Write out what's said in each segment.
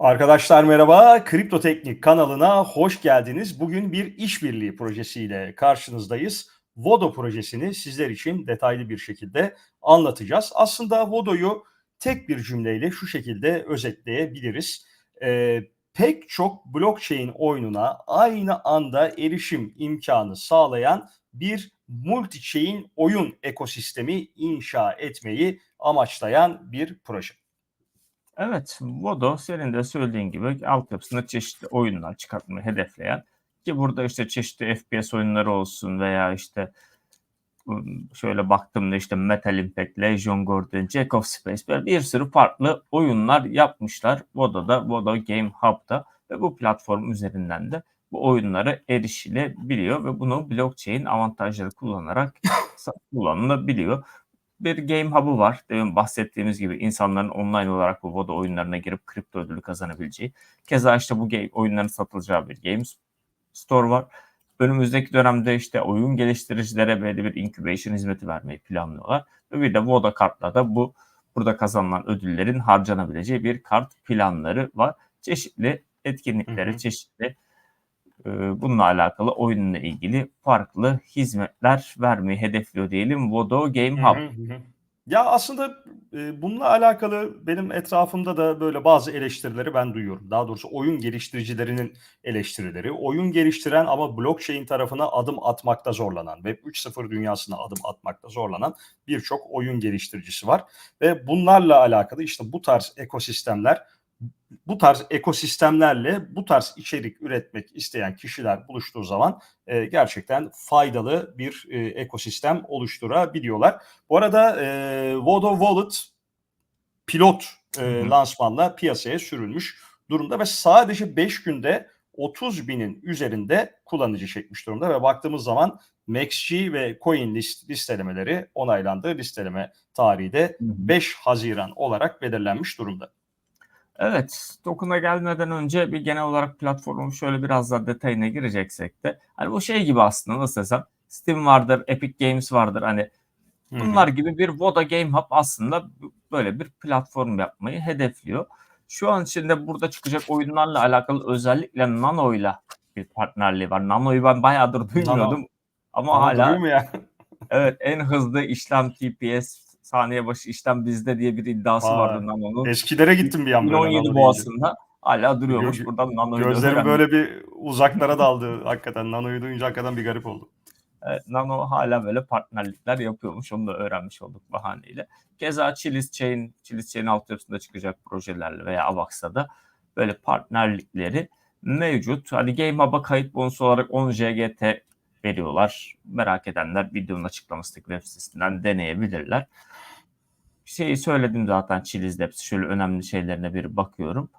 Arkadaşlar merhaba, Kripto Teknik kanalına hoş geldiniz. Bugün bir işbirliği projesiyle karşınızdayız. Vodo projesini sizler için detaylı bir şekilde anlatacağız. Aslında Vodo'yu tek bir cümleyle şu şekilde özetleyebiliriz. Ee, pek çok blockchain oyununa aynı anda erişim imkanı sağlayan bir multi-chain oyun ekosistemi inşa etmeyi amaçlayan bir proje. Evet, Vodo senin de söylediğin gibi altyapısında çeşitli oyunlar çıkartmayı hedefleyen ki burada işte çeşitli FPS oyunları olsun veya işte şöyle baktığımda işte Metal Impact, Legion Gordon, Jack of Space böyle bir sürü farklı oyunlar yapmışlar. Vodo'da, Vodo Game Hub'da ve bu platform üzerinden de bu oyunlara erişilebiliyor ve bunu blockchain avantajları kullanarak kullanılabiliyor bir game hub'ı var. Demin bahsettiğimiz gibi insanların online olarak bu Vodo oyunlarına girip kripto ödülü kazanabileceği. Keza işte bu game, oyunların satılacağı bir Games Store var. Önümüzdeki dönemde işte oyun geliştiricilere böyle bir incubation hizmeti vermeyi planlıyorlar. Ve bir de Voda kartlarda bu burada kazanılan ödüllerin harcanabileceği bir kart planları var. Çeşitli etkinlikleri, hı hı. çeşitli bununla alakalı oyunla ilgili farklı hizmetler vermeyi hedefliyor diyelim Vodo Game Hub. Ya aslında bununla alakalı benim etrafımda da böyle bazı eleştirileri ben duyuyorum. Daha doğrusu oyun geliştiricilerinin eleştirileri. Oyun geliştiren ama blockchain tarafına adım atmakta zorlanan, Web 3.0 dünyasına adım atmakta zorlanan birçok oyun geliştiricisi var. Ve bunlarla alakalı işte bu tarz ekosistemler bu tarz ekosistemlerle bu tarz içerik üretmek isteyen kişiler buluştuğu zaman e, gerçekten faydalı bir e, ekosistem oluşturabiliyorlar. Bu arada e, Vodo Wallet pilot e, lansmanla piyasaya sürülmüş durumda ve sadece 5 günde 30 binin üzerinde kullanıcı çekmiş durumda ve baktığımız zaman MaxG ve Coin list, listelemeleri onaylandı. Listeleme tarihi de 5 Haziran olarak belirlenmiş durumda. Evet, Token'a gelmeden önce bir genel olarak platformun şöyle biraz daha detayına gireceksek de hani bu şey gibi aslında nasıl desem Steam vardır, Epic Games vardır hani bunlar Hı-hı. gibi bir Voda Game Hub aslında böyle bir platform yapmayı hedefliyor. Şu an içinde burada çıkacak oyunlarla alakalı özellikle Nano'yla bir partnerliği var. Nano'yu ben bayağıdır duymuyordum Nano. ama Nano hala evet en hızlı işlem TPS saniye başı işlem bizde diye bir iddiası Aa, vardı Nano'nun. Eskilere gittim bir an böyle. 2017 boğasında hala duruyormuş. Gö- Buradan Nano'yu Gözlerim böyle bir uzaklara daldı hakikaten. Nano'yu duyunca hakikaten bir garip oldu. Evet, Nano hala böyle partnerlikler yapıyormuş. Onu da öğrenmiş olduk bahaneyle. Keza Chilis Chain, Chilis Chain altyapısında çıkacak projelerle veya Avax'ta da böyle partnerlikleri mevcut. Hani Game Hub'a kayıt bonusu olarak 10 JGT veriyorlar. Merak edenler videonun açıklamasındaki web sitesinden deneyebilirler şeyi söyledim zaten Chiliz Labs. Şöyle önemli şeylerine bir bakıyorum.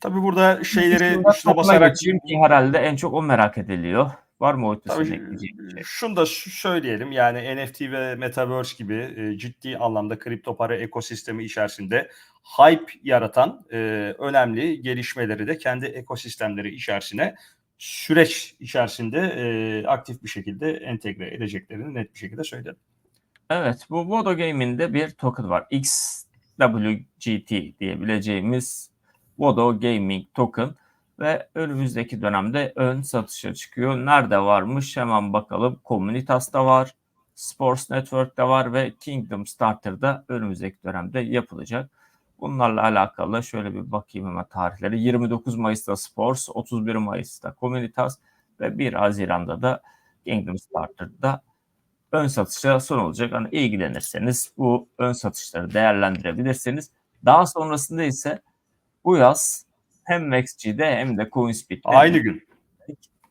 Tabii burada şeyleri şuna basarak... ki herhalde en çok o merak ediliyor. Var mı o ekleyeceğim şey? Şunu da söyleyelim yani NFT ve Metaverse gibi e, ciddi anlamda kripto para ekosistemi içerisinde hype yaratan e, önemli gelişmeleri de kendi ekosistemleri içerisine süreç içerisinde e, aktif bir şekilde entegre edeceklerini net bir şekilde söyledim. Evet, bu Vodo Game'in de bir token var. XWGT diyebileceğimiz Vodo Gaming token ve önümüzdeki dönemde ön satışa çıkıyor. Nerede varmış hemen bakalım. Communitas'ta var, Sports Network'te var ve Kingdom Starter'da önümüzdeki dönemde yapılacak. Bunlarla alakalı şöyle bir bakayım hemen tarihleri. 29 Mayıs'ta Sports, 31 Mayıs'ta Communitas ve 1 Haziran'da da Kingdom Starter'da ön satışa son olacak. Hani ilgilenirseniz bu ön satışları değerlendirebilirsiniz. Daha sonrasında ise bu yaz hem MaxG'de hem de CoinSpeed'de aynı gün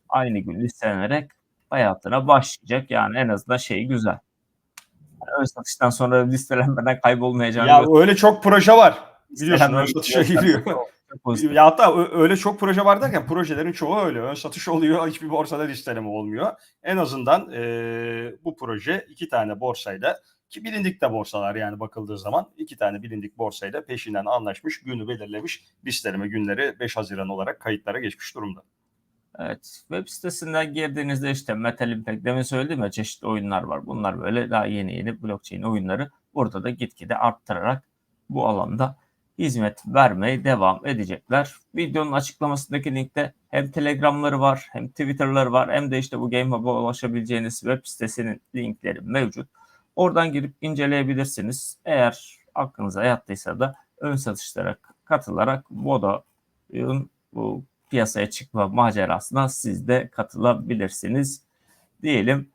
aynı gün listelenerek hayatına başlayacak. Yani en azından şey güzel. Ön satıştan sonra listelenmeden kaybolmayacağını Ya öyle çok proje var. Biliyorsun ön satışa giriyor. Ya hatta öyle çok proje var derken projelerin çoğu öyle. Ön satış oluyor, hiçbir borsada listeleme olmuyor. En azından e, bu proje iki tane borsayla ki bilindik de borsalar yani bakıldığı zaman iki tane bilindik borsayla peşinden anlaşmış, günü belirlemiş listeleme günleri 5 Haziran olarak kayıtlara geçmiş durumda. Evet. Web sitesinden girdiğinizde işte Metal Impact demin söyledim ya çeşitli oyunlar var. Bunlar böyle daha yeni yeni blockchain oyunları burada da gitgide arttırarak bu alanda hizmet vermeye devam edecekler. Videonun açıklamasındaki linkte hem Telegram'ları var, hem Twitter'ları var, hem de işte bu GameHub'a ulaşabileceğiniz web sitesinin linkleri mevcut. Oradan girip inceleyebilirsiniz. Eğer aklınıza yattıysa da ön satışlara katılarak Vodo'nun bu piyasaya çıkma macerasına siz de katılabilirsiniz diyelim.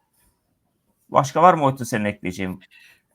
Başka var mı Oytun senin ekleyeceğin?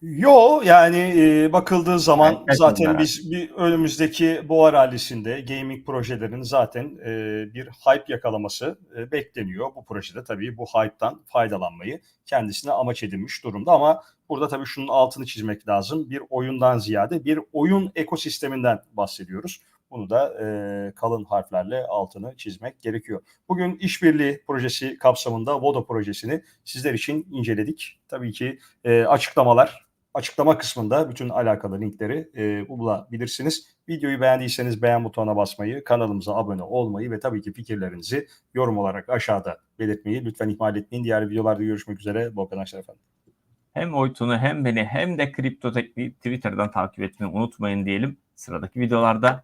Yo yani e, bakıldığı zaman evet, zaten biz bir önümüzdeki boğa rallisinde gaming projelerin zaten e, bir hype yakalaması e, bekleniyor. Bu projede tabii bu hype'tan faydalanmayı kendisine amaç edinmiş durumda ama burada tabii şunun altını çizmek lazım. Bir oyundan ziyade bir oyun ekosisteminden bahsediyoruz. Bunu da e, kalın harflerle altını çizmek gerekiyor. Bugün işbirliği projesi kapsamında Vodo projesini sizler için inceledik. Tabii ki e, açıklamalar açıklama kısmında bütün alakalı linkleri e, bulabilirsiniz. Videoyu beğendiyseniz beğen butonuna basmayı, kanalımıza abone olmayı ve tabii ki fikirlerinizi yorum olarak aşağıda belirtmeyi lütfen ihmal etmeyin. Diğer videolarda görüşmek üzere. Bol kazançlar efendim. Hem Oytun'u hem beni hem de Kripto Tekniği Twitter'dan takip etmeyi unutmayın diyelim. Sıradaki videolarda